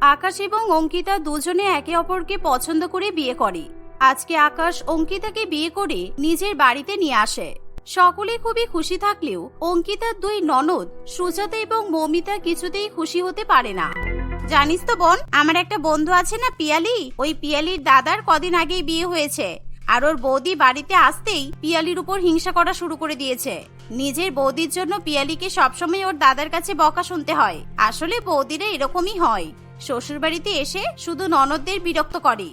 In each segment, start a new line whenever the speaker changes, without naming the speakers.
আকাশ এবং অঙ্কিতা দুজনে একে অপরকে পছন্দ করে বিয়ে করে। আজকে আকাশ অঙ্কিতাকে বিয়ে করে নিজের বাড়িতে নিয়ে আসে। সকলে খুবই খুশি থাকলেও অঙ্কিতার দুই ননদ, সুজাতা এবং মমিতা কিছুতেই খুশি হতে পারে না। জানিস তো বোন, আমার একটা বন্ধু আছে না পিয়ালি? ওই পিয়ালির দাদার কদিন আগেই বিয়ে হয়েছে। আর ওর বৌদি বাড়িতে আসতেই পিয়ালির উপর হিংসা করা শুরু করে দিয়েছে। নিজের বৌদির জন্য পিয়ালিকে সবসময় ওর দাদার কাছে বকা শুনতে হয়। আসলে বৌদিরা এরকমই হয়। শ্বশুর বাড়িতে এসে শুধু ননদদের বিরক্ত করে।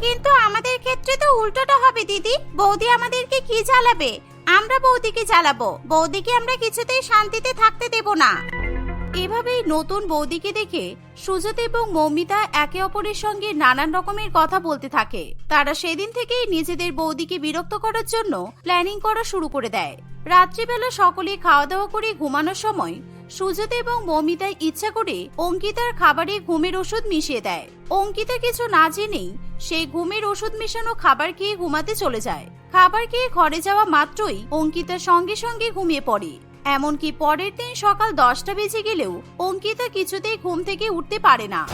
কিন্তু আমাদের ক্ষেত্রে তো উল্টোটা হবে, দিদি। বৌদি আমাদেরকে কি জ্বালাবে? আমরা বৌদিকে জ্বালাবো। বৌদিকে আমরা কিছুতেই শান্তিতে থাকতে দেব না। এভাবেই নতুন বৌদিকে দেখে সুজাত এবং মৌমিতা একে অপরের সঙ্গে নানান রকমের কথা বলতে থাকে। তারা সেদিন থেকেই নিজেদের বৌদিকে বিরক্ত করার জন্য প্ল্যানিং করা শুরু করে দেয়। রাত্রিবেলা সকলে খাওয়া দাওয়া করে ঘুমানোর সময় সুজাত এবং মৌমিতা ইচ্ছা করে অঙ্কিতার খাবারে ঘুমের ওষুধ মিশিয়ে দেয়। অঙ্কিতা কিছু না জেনেই সেই ঘুমের ওষুধ মেশানো খাবার খেয়ে ঘুমাতে চলে যায়। খাবার খেয়ে ঘরে যাওয়া মাত্রই অঙ্কিতা সঙ্গে সঙ্গে ঘুমিয়ে পড়ে। এমনকি পরের দিন সকাল দশটা বেজে গেলেও অঙ্কিতা কিছুতেই ঘুম থেকে উঠতে পারে না।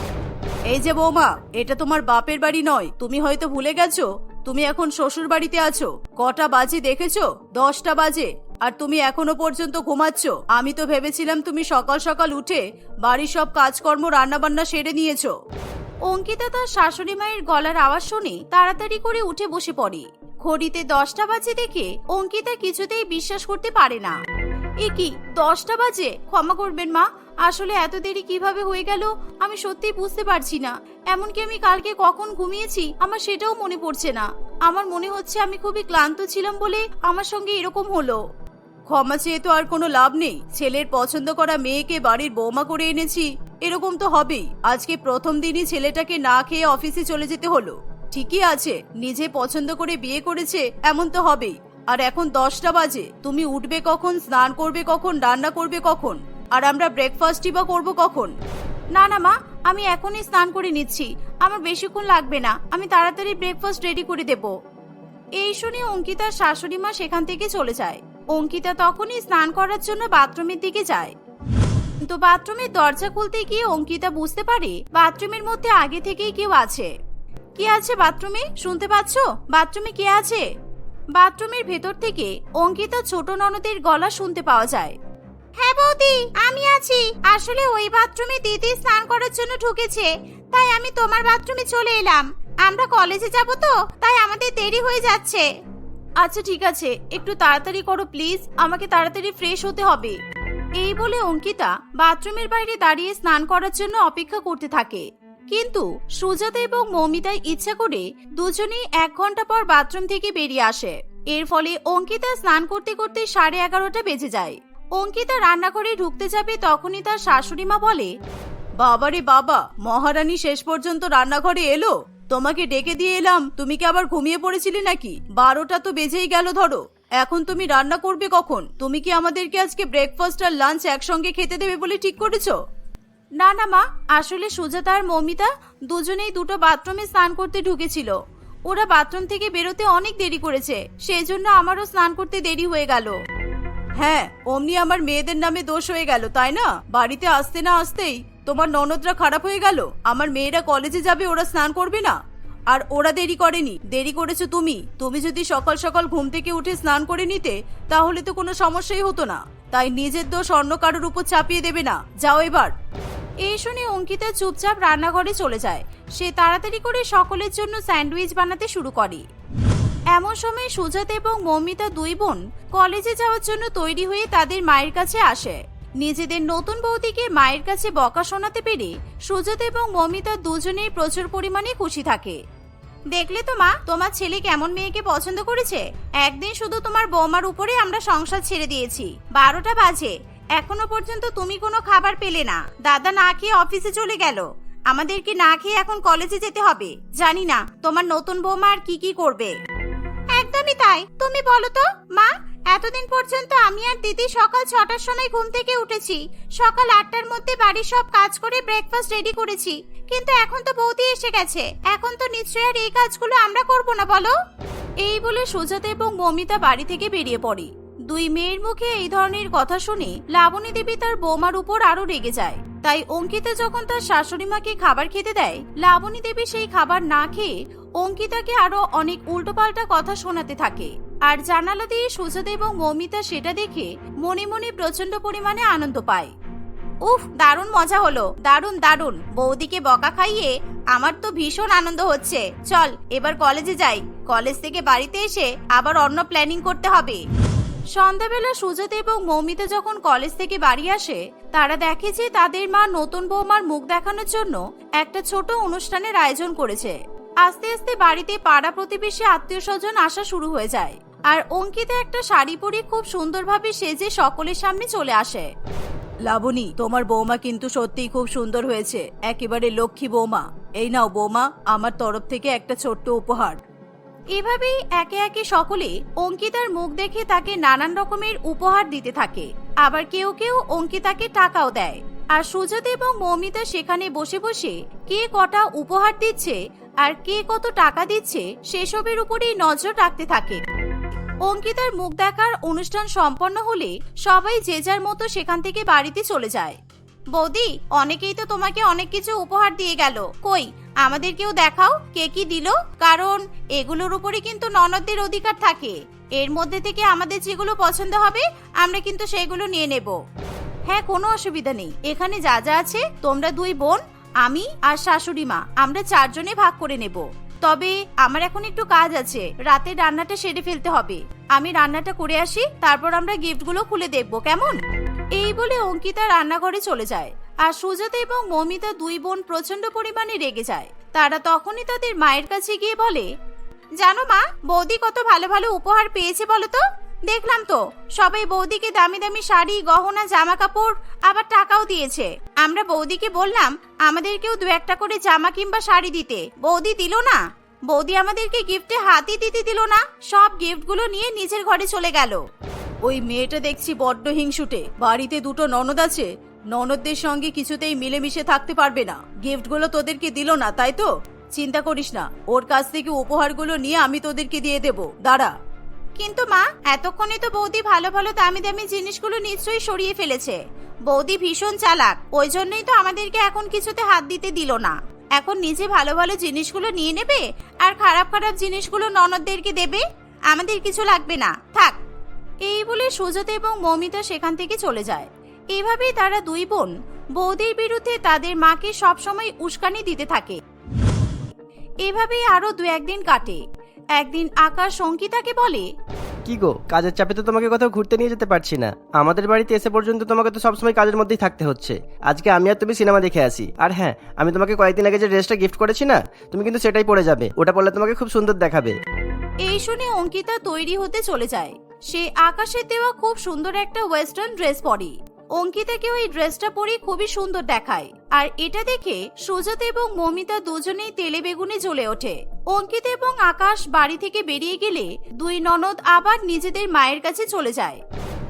এই যে বৌমা, এটা তোমার বাপের বাড়ি নয়। তুমি হয়তো ভুলে গেছো। তুমি এখন শ্বশুর বাড়িতে আছো। কটা বাজে দেখেছ? দশটা বাজে। আর তুমি এখনও পর্যন্ত ঘুমাচ্ছ? আমি তো ভেবেছিলাম তুমি সকাল সকাল উঠে বাড়ির সব কাজকর্ম, রান্নাবান্না সেরে নিয়েছো। অঙ্কিতা তার শাশুড়ি মায়ের গলার আওয়াজ শুনে তাড়াতাড়ি করে উঠে বসে পড়ে। ঘড়িতে দশটা বাজে দেখে অঙ্কিতা কিছুতেই বিশ্বাস করতে পারে না। এ কি, দশটা বাজে? ক্ষমা করবেন মা, আসলে এত দেরি কীভাবে হয়ে গেল আমি সত্যি বুঝতে পারছি না। এমনকি আমি কালকে কখন ঘুমিয়েছি আমার সেটাও মনে পড়ছে না। আমার মনে হচ্ছে আমি খুবই ক্লান্ত ছিলাম বলে আমার সঙ্গে এরকম হলো। ক্ষমা চেয়ে তো আর কোনো লাভ নেই। ছেলের পছন্দ করা মেয়েকে বাড়ির বৌমা করে এনেছি। এরকম তো হবেই। আজকে প্রথম দিনই ছেলেটাকে না খেয়ে অফিসে চলে যেতে হলো। ঠিকই আছে, নিজে পছন্দ করে বিয়ে করেছে, এমন তো হবেই। আর এখন দশটা বাজে। তুমি উঠবে কখন, স্নান করবে কখন, রান্না করবে কখন? আর আমরা ব্রেকফাস্টই বা করব কখন? না না মা, আমি এখনই স্নান করে নিচ্ছি। আমার বেশিক্ষণ লাগবে না। আমি তাড়াতাড়ি ব্রেকফাস্ট রেডি করে দেব। এই শুনে অঙ্কিতার শাশুড়ি মা সেখান থেকে চলে যায়। অঙ্কিতা তখনই স্নান করার জন্য বাথরুমের দিকে যায়। কিন্তু বাথরুমের দরজা খুলতে গিয়ে অঙ্কিতা বুঝতে পারে বাথরুমের মধ্যে আগে থেকেই কেউ আছে। কে আছে বাথরুমে? শুনতে পাচ্ছো? বাথরুমে কে আছে? বাথরুমের ভেতর থেকে অঙ্কিতা ছোট ননদের গলা শুনতে পাওয়া যায়। হ্যাঁ বৌদি, আমি আছি। আসলে ওই বাথরুমে দিদি স্নান করার জন্য ঢুকেছে, তাই আমি তোমার বাথরুমে চলে এলাম। আমরা কলেজে যাব তো, তাই আমাদের দেরি হয়ে যাচ্ছে। আচ্ছা ঠিক আছে। একটু তাড়াতাড়ি করো, প্লিজ। আমাকে তাড়াতাড়ি ফ্রেশ হতে হবে। এই বলে অঙ্কিতা বাথরুমের বাইরে দাঁড়িয়ে স্নান করার জন্য অপেক্ষা করতে থাকে। কিন্তু সুজাতা এবং মৌমিতাই ইচ্ছা করে দুজনেই এক ঘণ্টা পর বাথরুম থেকে বেরিয়ে আসে। এর ফলে অঙ্কিতা স্নান করতে করতে সাড়ে এগারোটা বেজে যায়। অঙ্কিতা রান্নাঘরে ঢুকতে যাবে তখনই তার শাশুড়ি মা বলে, বাবারে বাবা, মহারানী শেষ পর্যন্ত রান্নাঘরে এলো? তোমাকে ডেকে দিয়ে এলাম তুমি কি আবার ঘুমিয়ে পড়েছিলে নাকি? বারোটা তো বেজেই গেল ধরো। এখন তুমি রান্না করবে কখন? তুমি কি আমাদেরকে আজকে ব্রেকফাস্ট আর লাঞ্চ একসঙ্গে খেতে দেবে বলে ঠিক করেছ? না না মা আসলে সুজাতা আর মমিতা দুজনেই দুটো বাথরুমে স্নান করতে ঢুকেছিল। ওরা বাথরুম থেকে বেরোতে অনেক দেরি করেছে সেই জন্য আমারও স্নান করতে দেরি হয়ে গেল। হ্যাঁ অমনি আমার মেয়েদের নামে দোষ হয়ে গেল তাই না? বাড়িতে আসতে না আসতেই তোমার ননদরা খারাপ হয়ে গেল? আমার মেয়েরা কলেজে যাবে, ওরা স্নান করবে না? আর ওরা দেরি করেনি। দেরি করেছ তুমি। তুমি যদি সকাল সকাল ঘুম থেকে উঠে স্নান করে নিতে, তাহলে তো কোনো সমস্যাই হতো না। তাই নিজের দোষ অন্য কারোর উপর চাপিয়ে দেবে না। যাও এবার। এই শুনে অঙ্কিতা চুপচাপ রান্নাঘরে চলে যায়। সে তাড়াতাড়ি করে সকলের জন্য স্যান্ডউইচ বানাতে শুরু করে। এমন সময় সুজাত এবং মৌমিতা দুই বোন কলেজে যাওয়ার জন্য তৈরি হয়ে তাদের মায়ের কাছে আসে। নিজেদের নতুন বৌদিকে মায়ের কাছে বকা শোনাতে পেরে সুজাত এবং মৌমিতা দুজনেই প্রচুর পরিমাণে খুশি থাকে। দেখলে তো মা, তোমার ছেলে কেমন মেয়েকে পছন্দ করেছে? একদিন শুধু তোমার বৌমার উপরে আমরা সংসার ছেড়ে দিয়েছি। বারোটা বাজে। এখনও পর্যন্ত তুমি কোনো খাবার পেলে না। দাদা না খেয়ে অফিসে চলে গেল। আমাদেরকে না খেয়ে এখন কলেজে যেতে হবে। জানি না, তোমার নতুন বৌমা আর কি কি করবে। একদমই তাই। তুমি বলো তো, মা এতদিন পর্যন্ত আমি আর দিদি সকাল ছটার সময় ঘুম থেকে উঠেছি। সকাল আটটার মধ্যে বাড়ির সব কাজ করে ব্রেকফাস্ট রেডি করেছি। কিন্তু এখন তো বৌদি এসে গেছে। এখন তো নিশ্চয়ই আর এই কাজগুলো আমরা করব না, বলো? এই বলে সুজাতা এবং মমিতা বাড়ি থেকে বেরিয়ে পড়ে। দুই মেয়ের মুখে এই ধরনের কথা শুনে লাবণী দেবী তার বৌমার উপর আরও রেগে যায়। তাই অঙ্কিতা যখন তার শাশুড়ি মাকে খাবার খেতে দেয়, লাবণী দেবী সেই খাবার না খেয়ে অঙ্কিতাকে আরও অনেক উল্টোপাল্টা কথা শোনাতে থাকে। আর জানালা দিয়ে সুজাতা এবং মৌমিতা সেটা দেখে মনে মনে প্রচণ্ড পরিমাণে আনন্দ পায়। উফ, দারুণ মজা হলো। দারুণ দারুণ। বৌদিকে বকা খাইয়ে আমার তো ভীষণ আনন্দ হচ্ছে। চল, এবার কলেজে যাই। কলেজ থেকে বাড়িতে এসে আবার অন্য প্ল্যানিং করতে হবে। সন্ধ্যাবেলা সুজাতা এবং মৌমিতা যখন কলেজ থেকে বাড়ি আসে, তারা দেখে যে তাদের মা নতুন বৌমার মুখ দেখানোর জন্য একটা ছোট অনুষ্ঠানের আয়োজন করেছে। আস্তে আস্তে বাড়িতে পাড়া প্রতিবেশী আত্মীয় স্বজন আসা শুরু হয়ে যায়। আর অঙ্কিতা একটা শাড়ি পরে খুব সুন্দরভাবে সেজে সকলের সামনে চলে আসে। লাবণী তোমার বৌমা কিন্তু সত্যিই খুব সুন্দর হয়েছে। একেবারে লক্ষ্মী বৌমা। এই নাও বৌমা আমার তরফ থেকে একটা ছোট্ট উপহার। এভাবেই একে একে সকলে অঙ্কিতার মুখ দেখে তাকে নানান রকমের উপহার দিতে থাকে। আবার কেউ কেউ অঙ্কিতাকে টাকাও দেয়। আর সুজাত এবং মৌমিতা সেখানে বসে বসে কে কটা উপহার দিচ্ছে আর কে কত টাকা দিচ্ছে সেসবের উপরেই নজর রাখতে থাকে। অঙ্কিতার মুখ দেখার অনুষ্ঠান সম্পন্ন হলে সবাই যে যার মতো সেখান থেকে বাড়িতে চলে যায়। বৌদি, অনেকেই তো তোমাকে অনেক কিছু উপহার দিয়ে গেল। কই আমাদেরকেও দেখাও, কে কি দিল? কারণ এগুলোর উপরে কিন্তু ননদদের অধিকার থাকে। এর মধ্যে থেকে আমাদের যেগুলো পছন্দ হবে, আমরা কিন্তু সেগুলো নিয়ে নেব। হ্যাঁ কোনো অসুবিধা নেই। এখানে যা যা আছে, তোমরা দুই বোন, আমি আর শাশুড়ি মা, আমরা চারজনে ভাগ করে নেব। তবে আমার এখন একটু কাজ আছে। রাতে রান্নাটা সেরে ফেলতে হবে। আমি রান্নাটা করে আসি, তারপর আমরা গিফটগুলো খুলে দেখব, কেমন? এই বলে অঙ্কিতা রান্নাঘরে চলে যায়। আর সুজাতা এবং মমিতা দুই বোন প্রচণ্ড পরিমাণে রেগে যায়। তারা তখনই তাদের মায়ের কাছে গিয়ে বলে, জানো মা, বৌদি কত ভালো ভালো উপহার পেয়েছে বলো তো? দেখলাম তো, সবাই বৌদিকে দামি দামি শাড়ি, গহনা জামা কাপড় আবার টাকাও দিয়েছে। আমরা বৌদিকে বললাম, আমাদেরকেও দু একটা করে জামা কিংবা শাড়ি দিতে। বৌদি দিল না। বৌদি আমাদেরকে গিফটে হাতই দিতে দিল না, সব গিফটগুলো নিয়ে নিজের ঘরে চলে গেল। ওই মেয়েটা দেখছি বড্ড হিংসুটে। বাড়িতে দুটো ননদ আছে। ননদদের সঙ্গে কিছুতেই মিলেমিশে থাকতে পারবে না। গিফটগুলো তোদেরকে দিল না, তাই তো? চিন্তা করিস না। ওর কাছ থেকে উপহারগুলো নিয়ে আমি তোদেরকে দিয়ে দেব। দাঁড়া। কিন্তু মা, এতক্ষণে তো বৌদি ভালো ভালো দামি দামি জিনিসগুলো নিশ্চয়ই সরিয়ে ফেলেছে। বৌদি ভীষণ চালাক, ওই জন্যই তো আমাদেরকে এখন কিছুতে হাত দিতে দিল না। এখন নিজে ভালো ভালো জিনিসগুলো নিয়ে নেবে, আর খারাপ খারাপ জিনিসগুলো ননদদেরকে দেবে? আমাদের কিছু লাগবে না। থাক। এই বলে সুজাতা এবং মমিতা সেখান থেকে চলে যায়। এভাবেই তারা দুই বোন, বৌদির বিরুদ্ধে তাদের মাকে সবসময় উস্কানি দিতে থাকে। এভাবেই আরও দু একদিন কাটে। একদিন আকাশ অঙ্কিতাকে বলে
কি গো কাজের চাপে তো তোমাকে কোথাও ঘুরতে নিয়ে যেতে পারছি না। আমাদের বাড়িতে এসে পর্যন্ত তোমাকে তো সবসময় কাজের মধ্যেই থাকতে হচ্ছে। আজকে আমি আর তুমি সিনেমা দেখে আসি। আর হ্যাঁ আমি তোমাকে কয়েকদিন আগে যে ড্রেসটা গিফট করেছি না তুমি কিন্তু সেটাই পরে যাবে। ওটা পরলে তোমাকে খুব সুন্দর দেখাবে।
এই শুনে অঙ্কিতা তৈরি হতে চলে যায়। সে আকাশের দেওয়া খুব সুন্দর একটা ওয়েস্টার্ন ড্রেস পরে। অঙ্কিতাকে ওই ড্রেসটা পরে খুবই সুন্দর দেখায়। আর এটা দেখে সুজাত এবং মমিতা দুজনেই তেলে বেগুনে জ্বলে ওঠে। অঙ্কিতা এবং আকাশ বাড়ি থেকে বেরিয়ে গেলে দুই ননদ আবার নিজেদের মায়ের কাছে চলে যায়।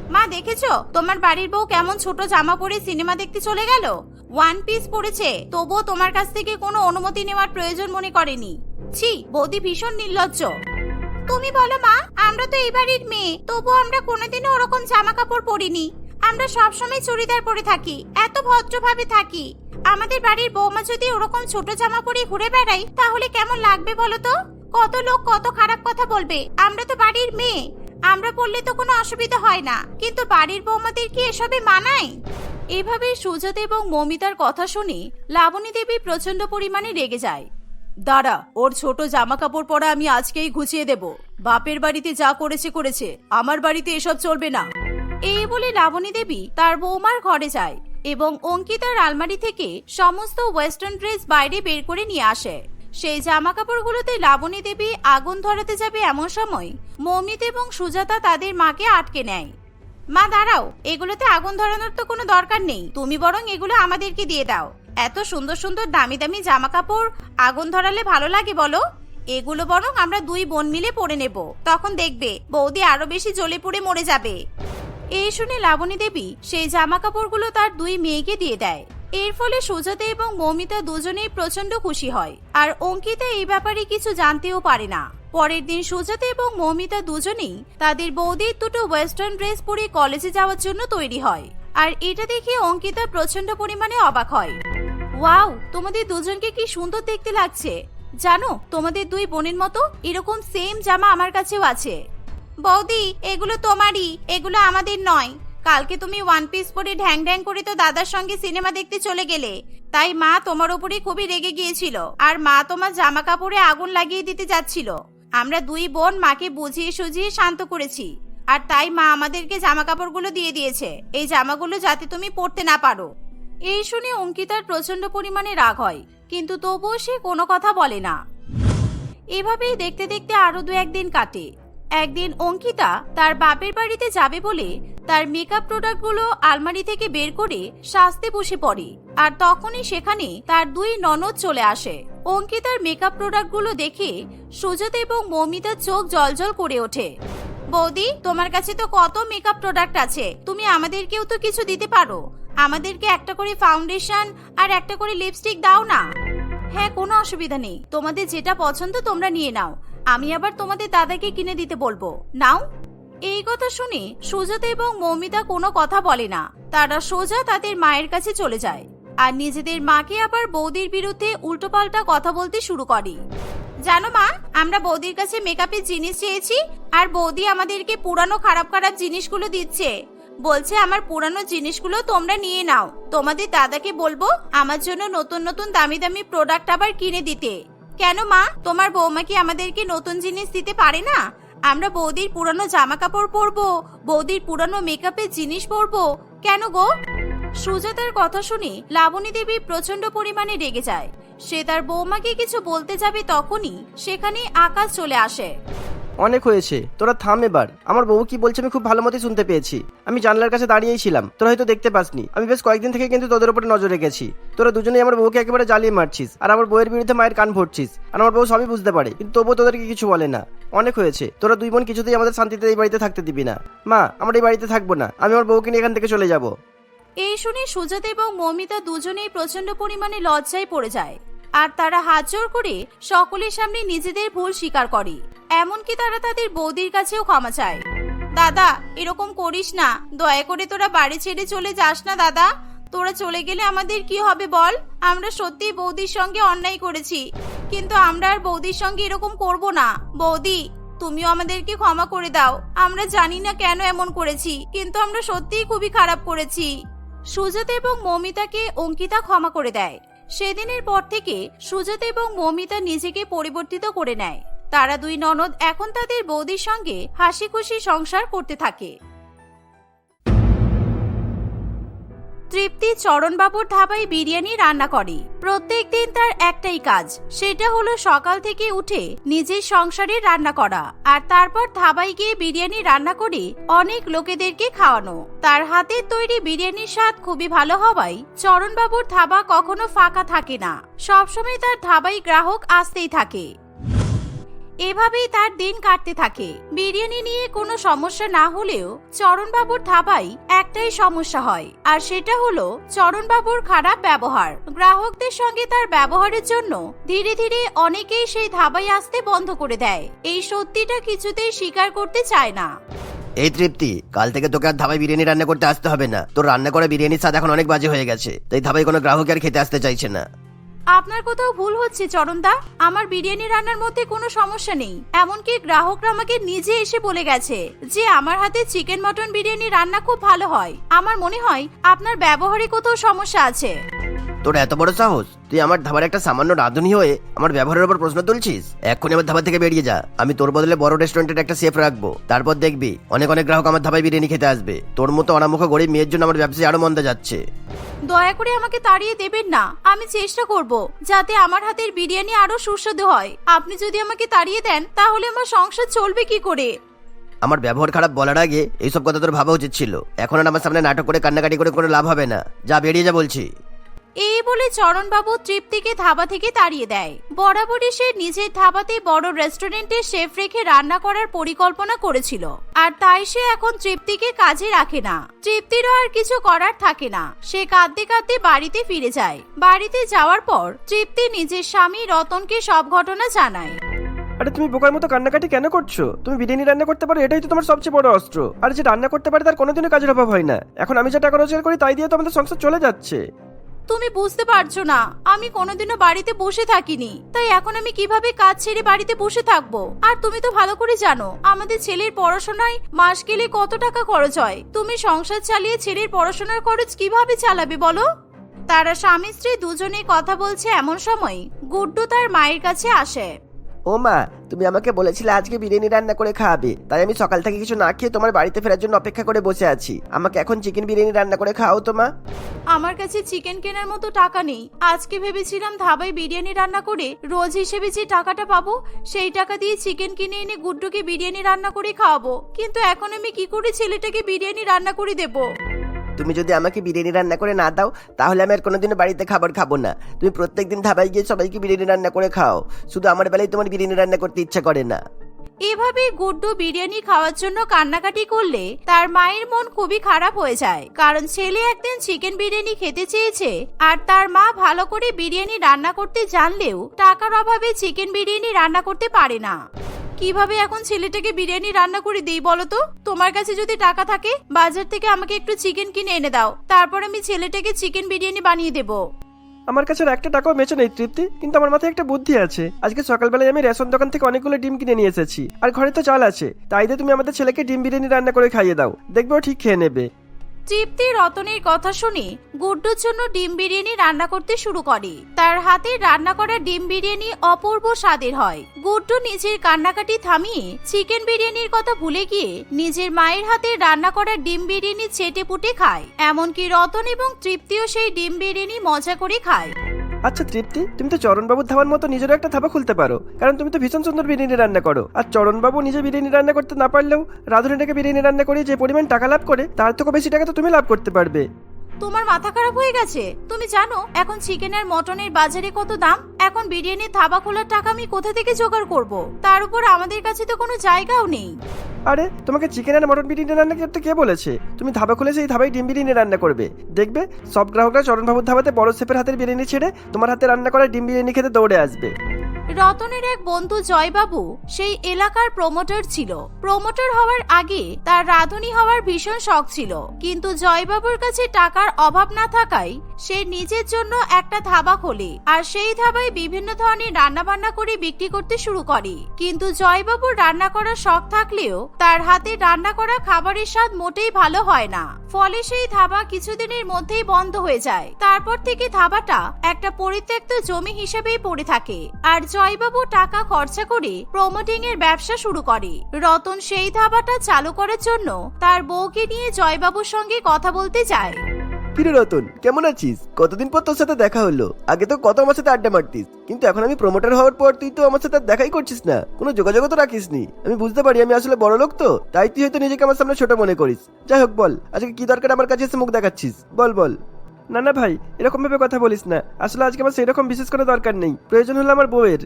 মা, দেখেছ? তোমার বাড়ির বউ কেমন ছোট জামা পরে সিনেমা দেখতে চলে গেল? ওয়ান পিস পরেছে তবুও তোমার কাছ থেকে কোনো অনুমতি নেওয়ার প্রয়োজন মনে করেনি। ছি, বৌদি ভীষণ নির্লজ্জ। তুমি বলো মা, আমরা তো এই বাড়ির মেয়ে তবু আমরা কোনোদিনও ওরকম জামা কাপড় পরিনি। আমরা সবসময় চুড়িদার পরে থাকি, এত ভদ্রভাবে থাকি। আমাদের বাড়ির বৌমা যদি ওরকম ছোট জামা পরে ঘুরে বেড়াই তাহলে কেমন লাগবে বলো তো? কত লোক কত খারাপ কথা বলবে। আমরা তো বাড়ির মেয়ে, আমরা পড়লে তো কোনো অসুবিধা হয় না। কিন্তু বাড়ির বৌমাদের কি এসবে মানায়? এভাবে সুজাত এবং মমিতার কথা শুনে লাবণী দেবী প্রচণ্ড পরিমাণে রেগে যায়। দাঁড়া, ওর ছোট জামা কাপড় পরা আমি আজকেই ঘুচিয়ে দেব। বাপের বাড়িতে যা করেছে করেছে। আমার বাড়িতে এসব চলবে না। এই বলে লাবণী দেবী তার বৌমার ঘরে যায় এবং অঙ্কিতার আলমারি থেকে সমস্ত ওয়েস্টার্ন ড্রেস বাইরে বের করে নিয়ে আসে। সেই জামা কাপড়গুলোতে লাবণী দেবী আগুন ধরাতে যাবে এমন সময় মমিত এবং সুজাতা তাদের মাকে আটকে নেয়। মা, দাঁড়াও, এগুলোতে আগুন ধরানোর তো কোনো দরকার নেই। তুমি বরং এগুলো আমাদেরকে দিয়ে দাও। এত সুন্দর সুন্দর দামি দামি জামা কাপড় আগুন ধরালে ভালো লাগে বলো? এগুলো বরং আমরা দুই বোন মিলে পরে নেব। তখন দেখবে বৌদি আরও বেশি জ্বলে পুড়ে মরে যাবে। এই শুনে লাবণী দেবী সেই জামা কাপড়গুলো তার দুই মেয়েকে দিয়ে দেয়। এর ফলে সুজাতা এবং মমিতা দুজনেই প্রচণ্ড খুশি হয়। আর অঙ্কিতা এই ব্যাপারে কিছু জানতেও পারে না। পরের দিন সুজাতা এবং মমিতা দুজনেই তাদের বৌদির দুটো ওয়েস্টার্ন ড্রেস পরে কলেজে যাওয়ার জন্য তৈরি হয়। আর এটা দেখে অঙ্কিতা প্রচণ্ড পরিমাণে অবাক হয়। ওয়াও, তোমাদের দুজনকে কি সুন্দর দেখতে লাগছে। জানো, তোমাদের দুই বোনের মতো এরকম সেম জামা আমার কাছেও আছে। বৌদি, এগুলো তোমারই, এগুলো আমাদের নয়। কালকে তুমি ওয়ান পিস পরে ঢ্যাং ঢ্যাং করে তো দাদার সঙ্গে সিনেমা দেখতে চলে গেলে। তাই মা তোমার উপরে খুবই রেগে গিয়েছিল, আর মা তোমার জামা কাপড়ে আগুন লাগিয়ে দিতে যাচ্ছিল। আমরা দুই বোন মাকে বুঝিয়ে সুঝিয়ে শান্ত করেছি, আর তাই মা আমাদেরকে জামা কাপড়গুলো দিয়ে দিয়েছে। এই জামাগুলো যাতে তুমি পরতে না পারো। এই শুনে অঙ্কিতার প্রচণ্ড পরিমাণে রাগ হয়, কিন্তু তবুও সে কোনো কথা বলে না। এভাবেই দেখতে দেখতে আরও দু একদিন কাটে একদিন অঙ্কিতা তার বাপের বাড়িতে যাবে বলে তার মেকআপ প্রোডাক্টগুলো আলমারি থেকে বের করে সাজতে বসে পড়ে। আর তখনই সেখানে তার দুই ননদ চলে আসে। অঙ্কিতার মেকআপ প্রোডাক্টগুলো দেখে সুজাত এবং মৌমিতার চোখ জলজল করে ওঠে। বৌদি, তোমার কাছে তো কত মেকআপ প্রোডাক্ট আছে। তুমি আমাদেরকেও তো কিছু দিতে পারো। আমাদেরকে একটা করে ফাউন্ডেশন আর একটা করে লিপস্টিক দাও না। হ্যাঁ কোনো অসুবিধা নেই। তোমাদের যেটা পছন্দ তোমরা নিয়ে নাও। আমি আবার তোমাদের দাদাকে কিনে দিতে বলব। নাও। এই কথা শুনে সুজাতা এবং মৌমিতা কোনো কথা বলে না। তারা সোজা তাদের মায়ের কাছে চলে যায়। আর নিজেদের মাকে আবার বৌদির বিরুদ্ধে উল্টোপাল্টা কথা বলতে শুরু করে। জানো মা, আমরা বৌদির কাছে মেকআপের জিনিস চেয়েছি, আর বৌদি আমাদেরকে পুরানো খারাপ খারাপ জিনিসগুলো দিচ্ছে। বলছে, আমার পুরানো জিনিসগুলো তোমরা নিয়ে নাও। তোমাদের দাদাকে বলব আমার জন্য নতুন নতুন দামি দামি প্রোডাক্ট আবার কিনে দিতে। কেন মা? তোমার বৌমা কি আমাদেরকে নতুন জিনিস দিতে পারে না? আমরা বৌদির পুরনো জামা কাপড় পরবো, বৌদির পুরনো মেকআপের জিনিস পরবো। কেন গো? সুজাতার কথা শুনে লাবণী দেবী প্রচণ্ড পরিমাণে রেগে যায়। সে তার বৌমাকে কিছু বলতে যাবে তখনই সেখানে আকাশ চলে আসে।
অনেক হয়েছে। তোরা থাম এবার। আমার বউ কি বলছে আমি খুব ভালো মতোই শুনতে পেয়েছি। আমি জানলার কাছে দাঁড়িয়েই ছিলাম। তোরা হয়তো দেখতে পাসনি। আমি বেশ কয়েকদিন থেকে কিন্তু তোদের উপরে নজর রেখেছি। তোরা দুজনেই আমার বউকে একেবারে জ্বালিয়ে মারছিস। আর আমার বউয়ের বিরুদ্ধে মায়ের কান ভরছিস। আর আমার বউ সবই বুঝতে পারে। কিন্তু তবুও তোদেরকে কিছু বলে না। অনেক হয়েছে। তোরা দুই বোন কিছুতেই আমাদের শান্তিতে এই বাড়িতে থাকতে দিবি না। মা, আমরা এই বাড়িতে থাকব না। আমি আমার বউকে নিয়ে এখান থেকে চলে যাব।
এই শুনে সুজাত এবং মমিতা দুজনেই প্রচণ্ড পরিমাণে লজ্জায় পড়ে যায়। আর তারা হাত জোর করে সকলের সামনে নিজেদের ভুল স্বীকার করে। এমনকি তারা তাদের বৌদির কাছেও ক্ষমা চায়। দাদা, এরকম করিস না। দয়া করে তোরা বাড়ি ছেড়ে চলে যাস না, দাদা। তোরা চলে গেলে আমাদের কি হবে বল? আমরা সত্যি বৌদির সঙ্গে অন্যায় করেছি। কিন্তু আমরা আর বৌদির সঙ্গে এরকম করব না। বৌদি, তুমিও আমাদেরকে ক্ষমা করে দাও। আমরা জানি না কেন এমন করেছি, কিন্তু আমরা সত্যিই খুবই খারাপ করেছি। সুজাত এবং মমিতাকে অঙ্কিতা ক্ষমা করে দেয়। সেদিনের পর থেকে সুজাত এবং মমিতা নিজেকে পরিবর্তিত করে নেয়। তারা দুই ননদ এখন তাদের বৌদির সঙ্গে হাসি খুশি সংসার করতে থাকে। তৃপ্তি চরণবাবুর ধাবায় বিরিয়ানি রান্না করে। প্রত্যেক দিন তার একটাই কাজ, সেটা হলো সকাল থেকে উঠে নিজের সংসারে রান্না করা আর তারপর ধাবায় গিয়ে বিরিয়ানি রান্না করে অনেক লোকেদেরকে খাওয়ানো। তার হাতের তৈরি বিরিয়ানির স্বাদ খুবই ভালো হওয়ায় চরণবাবুর ধাবা কখনো ফাঁকা থাকে না। সবসময় তার ধাবায় গ্রাহক আসতেই থাকে। এভাবেই তার দিন কাটতে থাকে। বিরিয়ানি নিয়ে কোনো সমস্যা না হলেও চরণবাবুর ধাবাই একটাই সমস্যা হয়, আর সেটা হলো চরণবাবুর খারাপ ব্যবহার। গ্রাহকদের সঙ্গে তার ব্যবহারের জন্য ধীরে ধীরে অনেকেই সেই ধাবায় আসতে বন্ধ করে দেয়। এই সত্যিটা কিছুতেই স্বীকার করতে চায় না।
এই তৃপ্তি, কাল থেকে তোকে আর ধাবায় বিরিয়ানি রান্না করতে আসতে হবে না। তোর রান্না করা বিরিয়ানির স্বাদ এখন অনেক বাজে হয়ে গেছে, তাই ধাবায় কোনো গ্রাহক আর খেতে আসতে চাইছে না।
আপনার কোথাও ভুল হচ্ছে, চরণদা। আমার বিরিয়ানি রান্নার মধ্যে কোনো সমস্যা নেই। এমনকি গ্রাহকরা আমাকে নিজে এসে বলে গেছে যে আমার হাতে চিকেন মটন বিরিয়ানি রান্না খুব ভালো হয়। আমার মনে হয় আপনার ব্যবহারে কোথাও সমস্যা আছে।
তোর এত বড় সাহস? তুই আমার ধাবার একটা সামান্য রাঁধুনি হয়ে আমার ব্যবহারের উপর প্রশ্ন তুলছিস? এক্ষুনি আমার ধাবা থেকে বেরিয়ে যা। আমি তোর বদলে বড় রেস্টুরেন্টের একটা সেফ রাখব। তারপর দেখবি অনেক অনেক গ্রাহক আমার ধাবায় বিরিয়ানি খেতে আসবে। তোর মতো অনামুখ গরিব মেয়ের জন্য আমার ব্যবসায় আরও মন্দা যাচ্ছে।
দয়া করে আমাকে তাড়িয়ে দেবেন না। আমি চেষ্টা করব যাতে আমার হাতের বিরিয়ানি আরও সুস্বাদু হয়। আপনি যদি আমাকে তাড়িয়ে দেন তাহলে আমার সংসার চলবে কি করে?
আমার ব্যবহার খারাপ বলার আগে এইসব কথা তোর ভাবা উচিত ছিল। এখন আর আমার সামনে নাটক করে কান্নাকাটি করে কোনো লাভ হবে না। যা বেরিয়ে যা বলছি।
এই বলে চরণবাবু তৃপ্তিকে ধাবা থেকে তাড়িয়ে দেয়। বরাবরই সে নিজের ধাবাতে বড় রেস্টুরেন্টে শেফ রেখে রান্না করার পরিকল্পনা করেছিল। আর তাই সে এখন তৃপ্তিকে কাজে রাখে না। তৃপ্তিরও আর কিছু করার থাকে না। সে কাঁদতে কাঁদতে বাড়িতে ফিরে যায়। বাড়িতে যাওয়ার পর তৃপ্তি নিজের স্বামী রতনকে সব ঘটনা জানায়।
আরে তুমি বোকার মতো কান্নাকাটি কেন করছ? তুমি বিরিয়ানি রান্না করতে পারো, এটাই তো তোমার সবচেয়ে বড় অস্ত্র। আর যে রান্না করতে পারে তার কোনোদিনও কাজের অভাব হয় না। এখন আমি যা টাকা রোজগার করি, তাই দিয়ে তো আমাদের সংসার চলে যাচ্ছে।
তুমি বুঝতে পারছ না, আমি কোনোদিনও বাড়িতে বসে থাকিনি। তাই এখন আমি কীভাবে কাজ ছেড়ে বাড়িতে বসে থাকব? আর তুমি তো ভালো করে জানো, আমাদের ছেলের পড়াশোনায় মাস গেলে কত টাকা খরচ হয়। তুমি সংসার চালিয়ে ছেলের পড়াশোনার খরচ কীভাবে চালাবে বলো? তারা স্বামী স্ত্রী দুজনেই কথা বলছে এমন সময় গুড্ডু তার মায়ের কাছে আসে।
ও মা, তুমি আমাকে বলেছিলে আজকে বিরিয়ানি রান্না করে খাওয়াবে তাই আমি সকাল থেকে কিছু না খেয়ে তোমার বাড়িতে ফেরার জন্য অপেক্ষা করে বসে আছি। আমাকে এখন চিকেন বিরিয়ানি রান্না করে খাও তো মা।
আমার কাছে চিকেন কেনার মতো টাকা নেই। আজকে ভেবেছিলাম ধাবায় বিরিয়ানি রান্না করে রোজ হিসেবে যে টাকাটা পাবো, সেই টাকা দিয়ে চিকেন কিনে এনে গুড্ডুকে বিরিয়ানি রান্না করে খাওয়াবো। কিন্তু এখন আমি কি করে ছেলেটাকে বিরিয়ানি রান্না করে দেবো?
তুমি যদি আমাকে বিরিয়ানি রান্না করে না দাও, তাহলে আমি আর কোনোদিনও বাড়িতে খাবার খাব না। তুমি প্রত্যেক দিন ধাবায় গিয়ে সবাইকে বিরিয়ানি রান্না করে খাও। শুধু আমার বেলায় তোমার বিরিয়ানি রান্না করতে ইচ্ছা করে না।
এভাবে গুড্ডু বিরিয়ানি খাওয়ার জন্য কান্নাকাটি করলে তার মায়ের মন খুবই খারাপ হয়ে যায়। কারণ ছেলে একদিন চিকেন বিরিয়ানি খেতে চেয়েছে আর তার মা ভালো করে বিরিয়ানি রান্না করতে জানলেও টাকার অভাবে চিকেন বিরিয়ানি রান্না করতে পারে না। কীভাবে এখন ছেলেটাকে বিরিয়ানি রান্না করে দিই বলো তো? তোমার কাছে যদি টাকা থাকে, বাজার থেকে আমাকে একটু চিকেন কিনে এনে দাও। তারপর আমি ছেলেটাকে চিকেন বিরিয়ানি বানিয়ে দেবো।
আমার কাছে একটা টাকাও বেঁচে নেই, তৃপ্তি। কিন্তু আমার মাথায় একটা বুদ্ধি আছে। আজকে সকালবেলায় আমি রেশন দোকান থেকে অনেকগুলো ডিম কিনে নিয়ে এসেছি। আর ঘরে তো চাল আছে। তাই দিয়ে তুমি আমাদের ছেলেকে ডিম বিরিয়ানি রান্না করে খাইয়ে দাও। দেখবে ও ঠিক খেয়ে নেবে।
তৃপ্তি রতনের কথা শুনে গুড্ডুর জন্য ডিম বিরিয়ানি রান্না করতে শুরু করে। তার হাতে রান্না করা ডিম বিরিয়ানি অপূর্ব স্বাদের হয়। গুড্ডু নিজের কান্নাকাটি থামিয়ে চিকেন বিরিয়ানির কথা ভুলে গিয়ে নিজের মায়ের হাতে রান্না করা ডিম বিরিয়ানি চেটে পুটে খায়। এমনকি রতন এবং তৃপ্তিও সেই ডিম বিরিয়ানি মজা করে খায়।
আচ্ছা তৃপ্তি, তুমি তো চরণবাবুর ধাবার মতো নিজেরও একটা ধাবা খুলতে পারো। কারণ তুমি তো ভীষণ সুন্দর বিরিয়ানি রান্না করো। আর চরণবাবু নিজে বিরিয়ানি রান্না করতে না পারলেও রাধুনিটাকে বিরিয়ানি রান্না করে যে পরিমাণ টাকা লাভ করে, তার থেকে বেশি টাকা তো তুমি লাভ করতে পারবে।
তোমার মাথা খারাপ হয়ে গেছে? তুমি জানো, এখন চিকেন আর মটনের বাজারে কত দাম? এখন বিরিয়ানির ধাবা খোলার টাকা আমি কোথা থেকে জোগাড় করব? তার উপর আমাদের কাছে তো কোনো জায়গাও নেই।
আরে, তোমাকে চিকেন আর মটন বিরিয়ানি রান্না করতে কে বলেছে? তুমি ধাবা খুলে সেই ধাবায় ডিম বিরিয়ানি রান্না করবে। দেখবে, সব গ্রাহকরা চরণবাবুর ধাবাতে বড় শেফের হাতের বিরিয়ানি ছেড়ে তোমার হাতে রান্না করা ডিম বিরিয়ানি খেতে দৌড়ে আসবে।
রতনের এক বন্ধু জয়বাবু সেই এলাকার প্রমোটার ছিল। প্রমোটার হওয়ার আগে তার রাধুনী হওয়ার ভীষণ শখ ছিল। কিন্তু জয়বাবুর কাছে টাকার অভাব না থাকায় সে নিজের জন্য একটা ধাবা খোলে আর সেই ধাবায় বিভিন্ন ধরনের রান্না বান্না করে বিক্রি করতে শুরু করে। কিন্তু জয়বাবুর রান্না করার শখ থাকলেও তার হাতে রান্না করা খাবারের স্বাদ মোটেই ভালো হয় না। ফলে সেই ধাবা কিছুদিনের মধ্যেই বন্ধ হয়ে যায়। তারপর থেকে ধাবাটা একটা পরিত্যক্ত জমি হিসেবেই পড়ে থাকে আর জয়বাবু টাকা খরচা করে প্রমোটিং এর ব্যবসা শুরু করে। রতন সেই ধাবাটা চালু করার জন্য তার বউকে নিয়ে জয়বাবুর সঙ্গে কথা বলতে যায়।
কিরে রতন, কেমন আছিস? কতদিন পর তোর সাথে দেখা হলো? আগে তো কত আমার সাথে আড্ডা মারতিস। কিন্তু এখন আমি প্রমোটার হওয়ার পর তুই তো আমার সাথে দেখাই করছিস না। কোনো যোগাযোগও তো রাখিস নি আমি বুঝতে পারি, আমি আসলে বড় লোক তো। তাই তুই হয়তো নিজেকে আমার সামনে ছোট মনে করিস। যাই হোক, বল, আজকে কি দরকার আমার কাছে এসে মুখ দেখাচ্ছিস? বল বল।
না না ভাই এরকম ভাবে কথা বলিস না। আসলে আজকে আমার সেরকম বিশেষ কোনো দরকার নেই। প্রয়োজন হলো আমার বউয়ের।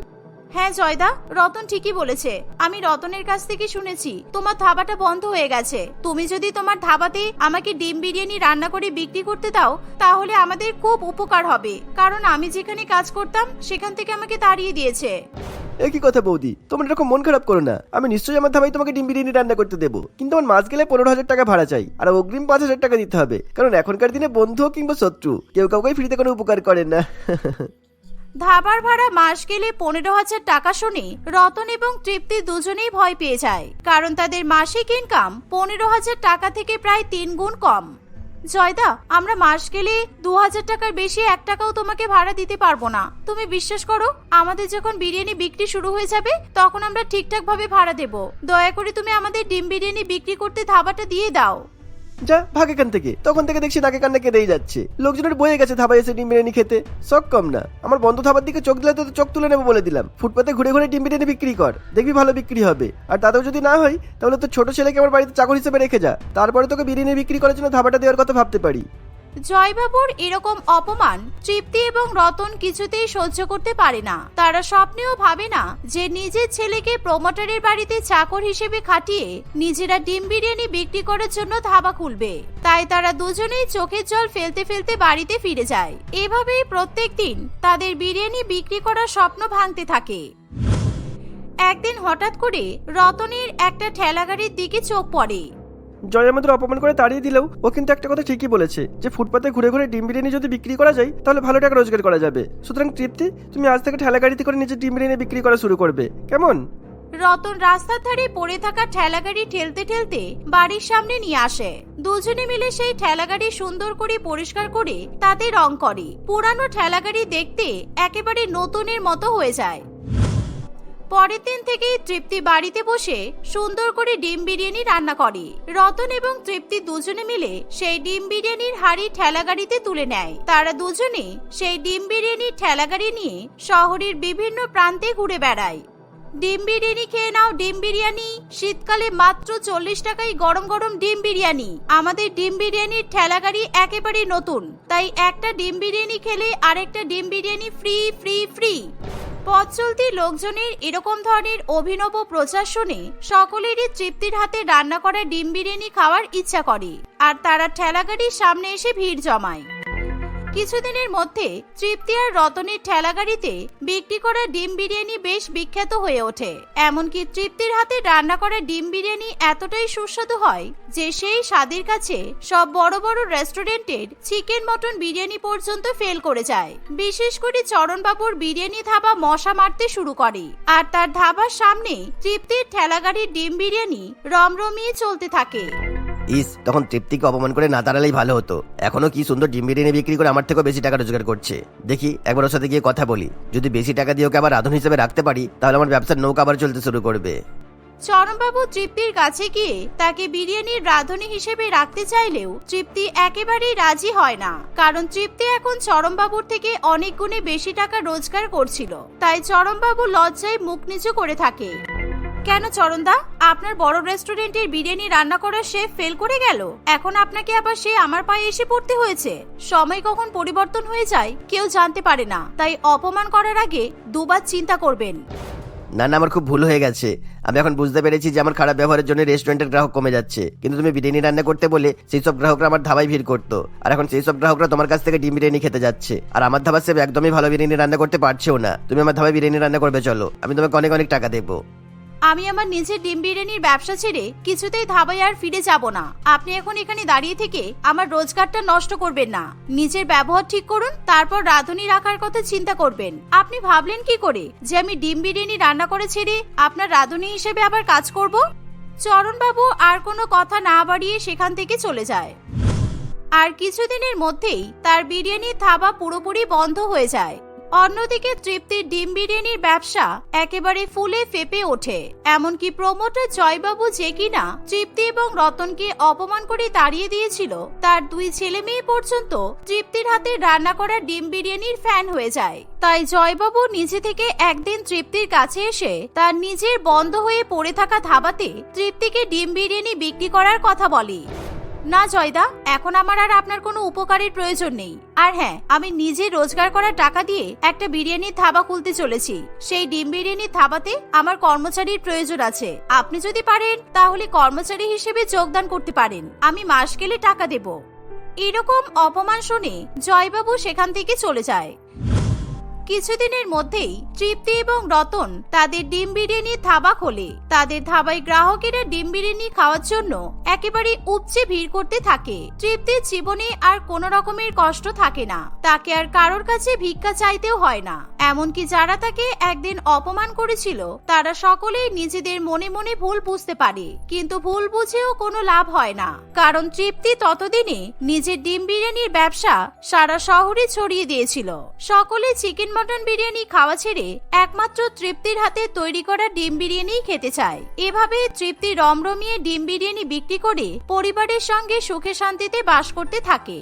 হ্যাঁ জয়দা, রতন ঠিকই বলেছে। আমি রতনের কাছ থেকে শুনেছি, তোমার ধাবাটা বন্ধ হয়ে গেছে। তুমি যদি তোমার ধাবাতে আমাকে ডিম বিরিয়ানি রান্না করে বিক্রি করতে দাও, তাহলে আমাদের খুব উপকার হবে। কারণ আমি যেখানে কাজ করতাম, সেখান থেকে আমাকে তাড়িয়ে দিয়েছে।
একই কথা বৌদি, তোমার এরকম মন খারাপ করো না। আমি নিশ্চয়ই আমার ধাবাই তোমাকে ডিম বিরিয়ানি রান্না করতে দেবো। কিন্তু আমার মাস গেলে পনেরো হাজার টাকা ভাড়া চাই, আর অগ্রিম পাঁচ হাজার টাকা দিতে হবে। কারণ এখনকার দিনে বন্ধু কিংবা শত্রু, কেউ কাউকে ফ্রিতে কোনো উপকার করে না।
ধাবার ভাড়া মাস গেলে পনেরো হাজার টাকা শুনে রতন এবং তৃপ্তি দুজনেই ভয় পেয়ে যায়, কারণ তাদের মাসিক ইনকাম পনেরো হাজার টাকা থেকে প্রায় তিন গুণ কম। জয়দা, আমরা মাস গেলে দু হাজার টাকার বেশি এক টাকাও তোমাকে ভাড়া দিতে পারব না। তুমি বিশ্বাস করো, আমাদের যখন বিরিয়ানি বিক্রি শুরু হয়ে যাবে, তখন আমরা ঠিকঠাক ভাবে ভাড়া দেব। দয়া করে তুমি আমাদের ডিম বিরিয়ানি বিক্রি করতে ধাবাটা দিয়ে দাও।
যা, ভাগ এখান থেকে। তখন থেকে দেখছি নাকে কান্না কেঁদেই যাচ্ছে। লোকজনের বয়ে গেছে ধাবায় এসে ডিম বিরিয়ানি খেতে। শখ কম না। আমার বন্ধ ধাবার দিকে চোখ দিলে তো চোখ তুলে নেব বলে দিলাম। ফুটপাতে ঘুরে ঘুরে ডিম বিরিয়ানি বিক্রি কর। দেখবি ভালো বিক্রি হবে। আর তাতেও যদি না হয়, তাহলে তো ছোট ছেলেকে আমার বাড়িতে চাকর হিসেবে রেখে যা। তারপরে তোকে বিরিয়ানি বিক্রি করার জন্য ধাবাটা দেওয়ার কথা ভাবতে পারি।
জয়বাবুর এরকম অপমান তৃপ্তি এবং রতন কিছুতেই সহ্য করতে পারে না। তারা স্বপ্নেও ভাবে না যে নিজের ছেলেকে প্রমোটারের বাড়িতে চাকর হিসেবে খাটিয়ে নিজেরা ডিম বিরিয়ানি বিক্রি করার জন্য ধাবা খুলবে। তাই তারা দুজনেই চোখের জল ফেলতে ফেলতে বাড়িতে ফিরে যায়। এভাবেই প্রত্যেক দিন তাদের বিরিয়ানি বিক্রি করার স্বপ্ন ভাঙতে থাকে। একদিন হঠাৎ করে রতনের একটা ঠেলাগাড়ির দিকে চোখ পড়ে।
জয় আমাদের অপমান করে তাড়িয়ে দিলেও ও কিন্তু একটা কথা ঠিকই বলেছে, যে ফুটপাতে ঘুরে ঘুরে ডিম বিরিয়ানি যদি বিক্রি করা যায়, তাহলে ভালো টাকা রোজগার করা যাবে। সুতরাং তৃপ্তি, তুমি আজ থেকে ঠেলা গাড়িতে করে নিজের ডিম বিরিয়ানি বিক্রি করা শুরু করবে। কেমন?
রতন রাস্তার ধারে পড়ে থাকা ঠেলাগাড়ি ঠেলতে ঠেলতে বাড়ির সামনে নিয়ে আসে। দুজনে মিলে সেই ঠেলাগাড়ি সুন্দর করে পরিষ্কার করে তাতে রং করে। পুরানো ঠেলাগাড়ি দেখতে একেবারে নতুনের মতো হয়ে যায়। পরের দিন থেকেই তৃপ্তি বাড়িতে বসে সুন্দর করে ডিম বিরিয়ানি রান্না করে। রতন এবং তৃপ্তি দুজনে মিলে সেই ডিম বিরিয়ানির হাড়ি ঠেলাগাড়িতে তুলে নেয়। তারা দুজনে সেই ডিম বিরিয়ানির ঠেলাগাড়ি নিয়ে শহরের বিভিন্ন প্রান্তে ঘুরে বেড়ায়। ডিম বিরিয়ানি খেয়ে নাও ডিম বিরিয়ানি। শীতকালে মাত্র চল্লিশ টাকায় গরম গরম ডিম বিরিয়ানি। আমাদের ডিম বিরিয়ানির ঠেলাগাড়ি একেবারে নতুন। তাই একটা ডিম বিরিয়ানি খেলে আরেকটা ডিম বিরিয়ানি ফ্রি ফ্রি ফ্রি পথ চলতি লোকজনের এরকম ধরনের অভিনব প্রচার শুনে সকলেরই তৃপ্তির হাতে রান্না করা ডিম বিরিয়ানি খাওয়ার ইচ্ছা করে। আর তারা ঠেলাগাড়ির সামনে এসে ভিড় জমায়। কিছুদিনের মধ্যে তৃপ্তি আর রতনের ঠেলাগাড়িতে বিক্রি করা ডিম বিরিয়ানি বেশ বিখ্যাত হয়ে ওঠে। এমনকি তৃপ্তির হাতে রান্না করা ডিম বিরিয়ানি এতটাই সুস্বাদু হয় যে সেই স্বাদের কাছে সব বড় বড় রেস্টুরেন্টের চিকেন মটন বিরিয়ানি পর্যন্ত ফেল করে যায়। বিশেষ করে চরণবাবুর বিরিয়ানি ধাবা মশা মারতে শুরু করে। আর তার ধাবার সামনে তৃপ্তির ঠেলাগাড়ির ডিম বিরিয়ানি রমরমিয়ে চলতে থাকে।
ইস, তখন তৃপ্তিকে অপমান করে না দাঁড়ালেই ভালো হতো। এখনও কি সুন্দর ডিম বিরিয়ানি বিক্রি করে আমার থেকেও বেশি টাকা রোজগার করছে। দেখি, একবার ওর সাথে গিয়ে কথা বলি। যদি বেশি টাকা দিয়ে ওকে আবার রাধুন হিসেবে রাখতে পারি, তাহলে আমার ব্যবসার নৌকা আবার চলতে শুরু করবে।
চরমবাবু তৃপ্তির কাছে গিয়ে তাকে বিরিয়ানির রাঁধুনি হিসেবে রাখতে চাইলেও তৃপ্তি একেবারেই রাজি হয় না। কারণ তৃপ্তি এখন চরমবাবুর থেকে অনেক গুণে বেশি টাকা রোজগার করছিল। তাই চরমবাবু লজ্জায় মুখ নিচু করে থাকে। কেন চরণদা? আপনার বড় রেস্টুরেন্টের বিরিয়ানি রান্না করার শেফ ফেল করে গেল। এখন আপনাকে আবার সে আমার পায়ে এসে পড়তে হয়েছে। সময় কখন পরিবর্তন হয়ে যায়, কেউ জানতে পারে না। তাই অপমান করার আগে দুবার চিন্তা করবেন।
না না, আমার খুব ভুল হয়ে গেছে। আমি এখন বুঝতে পেরেছি যে আমার খারাপ ব্যবহারের জন্য রেস্টুরেন্টের গ্রাহক কমে যাচ্ছে। কিন্তু তুমি বিরিয়ানি রান্না করতে বলে সেই সব গ্রাহকরা আমার ধাবায় ভিড় করতো। আর এখন সেই সব গ্রাহকরা তোমার কাছ থেকে ডিম বিরিয়ানি খেতে যাচ্ছে। আর আমার ধাবার সেব একদমই ভালো বিরিয়ানি রান্না করতে পারছেও না। তুমি আমার ধাবায় বিরিয়ানি রান্না করবে, চলো। আমি তোমাকে অনেক অনেক টাকা দেবো।
আমি আমার নিজের ডিম বিরিয়ানির ব্যবসা ছেড়ে কিছুতেই ধাবায় আর ফিরে যাব না। আপনি এখন এখানে দাঁড়িয়ে থেকে আমার রোজগারটা নষ্ট করবেন না। নিজের ব্যবহার ঠিক করুন, তারপর রাঁধুনি রাখার কথা চিন্তা করবেন। আপনি ভাবলেন কি করে? যে আমি ডিম বিরিয়ানি রান্না করে ছেড়ে আপনার রাঁধুনি হিসেবে আবার কাজ করব? চরণবাবু আর কোনো কথা না বাড়িয়ে সেখান থেকে চলে যায়। আর কিছুদিনের মধ্যেই তার বিরিয়ানির ধাবা পুরোপুরি বন্ধ হয়ে যায়। অন্যদিকে তৃপ্তির ডিম বিরিয়ানির ব্যবসা একেবারে ফুলে ফেপে ওঠে। এমনকি প্রমোটার জয়বাবু যে কিনা তৃপ্তি এবং রতনকে অপমান করে তাড়িয়ে দিয়েছিল, তার দুই ছেলে মেয়ে পর্যন্ত তৃপ্তির হাতে রান্না করা ডিম বিরিয়ানির ফ্যান হয়ে যায়। তাই জয়বাবু নিজে থেকে একদিন তৃপ্তির কাছে এসে তার নিজের বন্ধ হয়ে পড়ে থাকা ধাবাতে তৃপ্তিকে ডিম বিরিয়ানি বিক্রি করার কথা বলে। না, জয়দা, এখন আমার আর আপনার কোনো উপকারের প্রয়োজন নেই। আর হ্যাঁ আমি নিজে রোজগার করা টাকা দিয়ে একটা বিরিয়ানির থাবা খুলতে চলেছি। সেই ডিম বিরিয়ানির থাবাতে আমার কর্মচারীর প্রয়োজন আছে। আপনি যদি পারেন, তাহলে কর্মচারী হিসেবে যোগদান করতে পারেন। আমি মাস গেলে টাকা দেব। এরকম অপমান শুনে জয়বাবু সেখান থেকে চলে যায়। কিছুদিনের মধ্যেই তৃপ্তি এবং রতন তাদের ডিম বিরিয়ানি ধাবা খোলে। তাদের ধাবায় গ্রাহকেরা ডিম বিরিয়ানি খাওয়ার জন্য একেবারে উপচে ভিড় করতে থাকে। তৃপ্তির জীবনে আর কোনো রকমের কষ্ট থাকে না। তাকে আর কারোর কাছে ভিক্ষা চাইতেও হয় না। এমনকি যারা তাকে একদিন অপমান করেছিল, তারা সকলেই নিজেদের মনে মনে ভুল বুঝতে পারে। কিন্তু ভুল বুঝেও কোনো লাভ হয় না। কারণ তৃপ্তি ততদিনে নিজের ডিম বিরিয়ানির ব্যবসা সারা শহরে ছড়িয়ে দিয়েছিল। সকলে চিকেন মটন বিরিয়ানি খাওয়া ছেড়ে একমাত্র তৃপ্তির হাতে তৈরি করা ডিম বিরিয়ানি খেতে চায়। এভাবে তৃপ্তি রমরমিয়ে ডিম বিরিয়ানি বিক্রি করে পরিবারের সঙ্গে সুখে শান্তিতে বাস করতে থাকে।